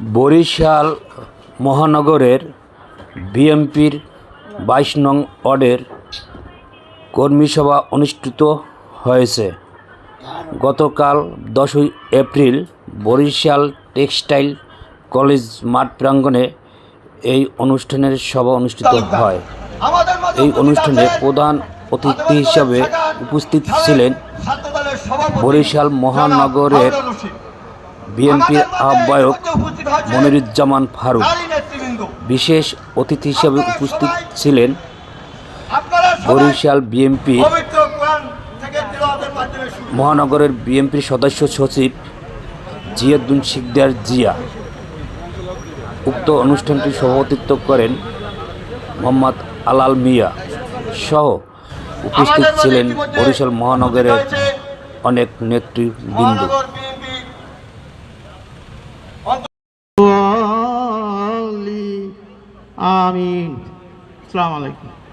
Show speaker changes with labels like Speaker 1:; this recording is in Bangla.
Speaker 1: বরিশাল মহানগরের বিএনপির বাইশ নং ওয়ার্ডের কর্মীসভা অনুষ্ঠিত হয়েছে। গতকাল দশই এপ্রিল বরিশাল টেক্সটাইল কলেজ মাঠ প্রাঙ্গণে এই অনুষ্ঠানের সভা অনুষ্ঠিত হয়। এই অনুষ্ঠানে প্রধান অতিথি হিসাবে উপস্থিত ছিলেন বরিশাল মহানগরের বিএনপির আহ্বায়ক মনিরুজ্জামান ফারুক। বিশেষ অতিথি হিসেবে উপস্থিত ছিলেন বরিশাল বিএনপির মহানগরের বিএনপির সদস্য সচিব জিয়াদ্দুন শিকদার জিয়া। উক্ত অনুষ্ঠানটি সভাপতিত্ব করেন মোহাম্মদ আলাল মিয়া সহ উপস্থিত ছিলেন বরিশাল মহানগরের অনেক নেতৃবৃন্দ।
Speaker 2: আমিন। সালাম আলাইকুম।